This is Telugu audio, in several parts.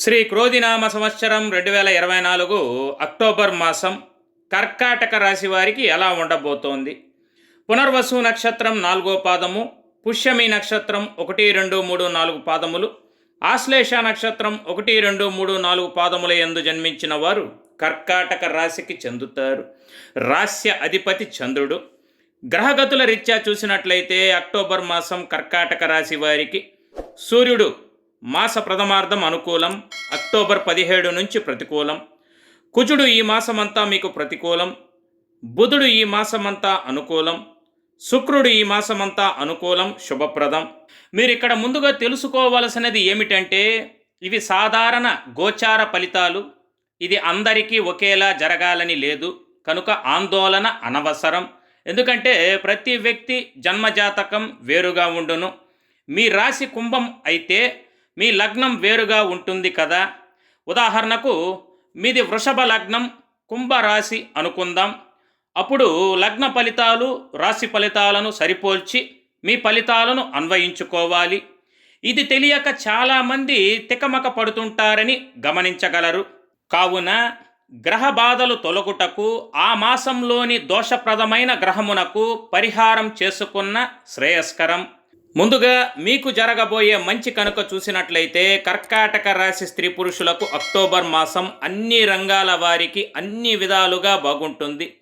శ్రీ క్రోధినామ సంవత్సరం రెండు వేల ఇరవై నాలుగు అక్టోబర్ మాసం కర్కాటక రాశి వారికి ఎలా ఉండబోతోంది? పునర్వసు నక్షత్రం నాలుగో పాదము పుష్యమి నక్షత్రం ఒకటి రెండు మూడు నాలుగు పాదములు ఆశ్లేష నక్షత్రం ఒకటి రెండు మూడు నాలుగు పాదముల యందు జన్మించిన వారు కర్కాటక రాశికి చెందుతారు. రాస్య అధిపతి చంద్రుడు. గ్రహగతుల రీత్యా చూసినట్లయితే అక్టోబర్ మాసం కర్కాటక రాశి వారికి సూర్యుడు మాస ప్రథమార్థం అనుకూలం అక్టోబర్ పదిహేడు నుంచి ప్రతికూలం. కుజుడు ఈ మాసమంతా మీకు ప్రతికూలం బుధుడు ఈ మాసమంతా అనుకూలం శుక్రుడు ఈ మాసమంతా అనుకూలం శుభప్రదం. మీరు ఇక్కడ ముందుగా తెలుసుకోవలసినది ఏమిటంటే ఇవి సాధారణ గోచార ఫలితాలు. ఇది అందరికీ ఒకేలా జరగాలని లేదు. కనుక ఆందోళన అనవసరం. ఎందుకంటే ప్రతి వ్యక్తి జన్మజాతకం వేరుగా ఉండును. మీ రాశి కుంభం అయితే మీ లగ్నం వేరుగా ఉంటుంది కదా? ఉదాహరణకు మీది వృషభ లగ్నం కుంభరాశి అనుకుందాం. అప్పుడు లగ్న ఫలితాలు రాశి ఫలితాలను సరిపోల్చి మీ ఫలితాలను అన్వయించుకోవాలి. ఇది తెలియక చాలామంది తికమక పడుతుంటారని గమనించగలరు. కావున గ్రహ బాధలు తొలగుటకు ఆ మాసంలోని దోషప్రదమైన గ్రహమునకు పరిహారం చేసుకున్న శ్రేయస్కరం. ముందుగా మీకు జరగబోయే మంచి కనుక చూసినట్లయితే కర్కాటక రాశి స్త్రీ పురుషులకు అక్టోబర్ మాసం అన్ని రంగాల వారికి అన్ని విధాలుగా బాగుంటుంది.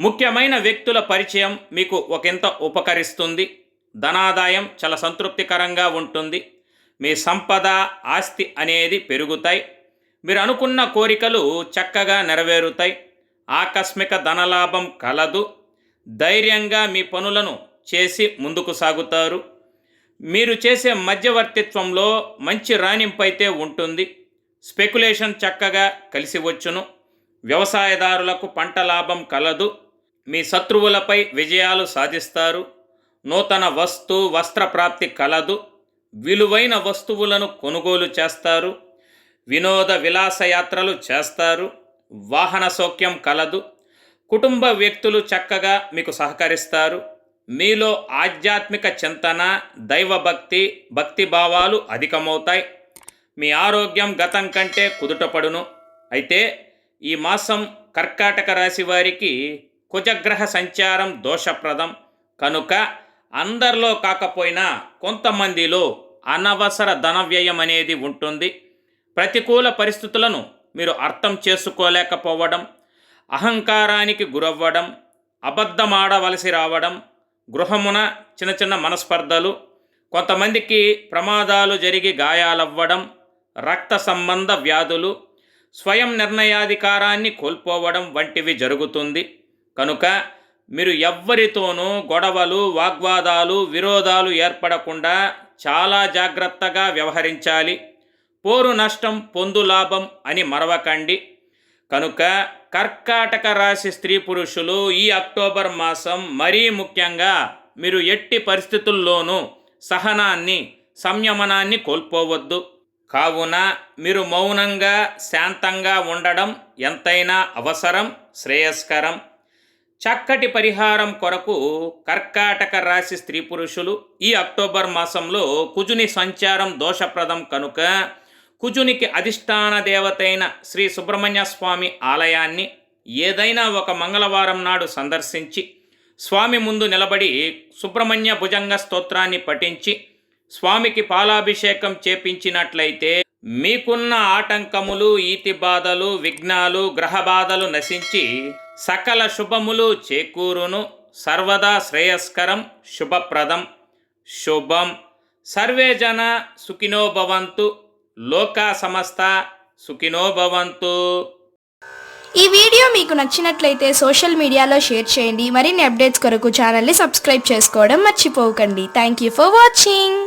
ముఖ్యమైన వ్యక్తుల పరిచయం మీకు ఒకంత ఉపకరిస్తుంది. ధనాదాయం చాలా సంతృప్తికరంగా ఉంటుంది. మీ సంపద ఆస్తి అనేది పెరుగుతాయి. మీరు అనుకున్న కోరికలు చక్కగా నెరవేరుతాయి. ఆకస్మిక ధనలాభం కలదు. ధైర్యంగా మీ పనులను చేసి ముందుకు సాగుతారు. మీరు చేసే మధ్యవర్తిత్వంలో మంచి రాణింపు అయితే ఉంటుంది. స్పెక్యులేషన్ చక్కగా కలిసి వచ్చును. వ్యవసాయదారులకు పంట లాభం కలదు. మీ శత్రువులపై విజయాలు సాధిస్తారు. నూతన వస్తు వస్త్ర ప్రాప్తి కలదు. విలువైన వస్తువులను కొనుగోలు చేస్తారు. వినోద విలాసయాత్రలు చేస్తారు. వాహన సౌఖ్యం కలదు. కుటుంబ వ్యక్తులు చక్కగా మీకు సహకరిస్తారు. మీలో ఆధ్యాత్మిక చింతన దైవభక్తి భక్తి భావాలు అధికమవుతాయి. మీ ఆరోగ్యం గతం కంటే కుదుటపడును. అయితే ఈ మాసం కర్కాటక రాశి వారికి కుజగ్రహ సంచారం దోషప్రదం. కనుక అందరిలో కాకపోయినా కొంతమందిలో అనవసర ధన వ్యయం అనేది ఉంటుంది. ప్రతికూల పరిస్థితులను మీరు అర్థం చేసుకోలేకపోవడం అహంకారానికి గురవ్వడం అబద్ధమాడవలసి రావడం గృహమున చిన్న చిన్న మనస్పర్ధలు కొంతమందికి ప్రమాదాలు జరిగి గాయాలవ్వడం రక్త సంబంధ వ్యాధులు స్వయం నిర్ణయాధికారాన్ని కోల్పోవడం వంటివి జరుగుతుంది. కనుక మీరు ఎవ్వరితోనూ గొడవలు వాగ్వాదాలు విరోధాలు ఏర్పడకుండా చాలా జాగ్రత్తగా వ్యవహరించాలి. పోరు నష్టం పొందు లాభం అని మరవకండి. కనుక కర్కాటక రాశి స్త్రీ పురుషులు ఈ అక్టోబర్ మాసం మరీ ముఖ్యంగా మీరు ఎట్టి పరిస్థితుల్లోనూ సహనాన్ని సంయమనాన్ని కోల్పోవద్దు. కావున మీరు మౌనంగా శాంతంగా ఉండడం ఎంతైనా అవసరం శ్రేయస్కరం. చక్కటి పరిహారం కొరకు కర్కాటక రాశి స్త్రీ పురుషులు ఈ అక్టోబర్ మాసంలో కుజుని సంచారం దోషప్రదం కనుక కుజునికి అధిష్టాన దేవతైన శ్రీ సుబ్రహ్మణ్య స్వామి ఆలయాన్ని ఏదైనా ఒక మంగళవారం నాడు సందర్శించి స్వామి ముందు నిలబడి సుబ్రహ్మణ్య భుజంగ స్తోత్రాన్ని పఠించి స్వామికి పాలాభిషేకం చేపించినట్లయితే మీకున్న ఆటంకములు ఈతి బాధలు విఘ్నాలు గ్రహ బాధలు నశించి సకల శుభములు చేకూరును. సర్వదా శ్రేయస్కరం శుభప్రదం. శుభం. సర్వే జన సుఖినో భవంతు. లోకా సమస్త సుఖినో భవంతు. ఈ వీడియో మీకు నచ్చినట్లయితే సోషల్ మీడియాలో షేర్ చేయండి. మరిన్ని అప్డేట్స్ కొరకు ఛానల్ని సబ్స్క్రైబ్ చేసుకోవడం మర్చిపోకండి. Thank you for watching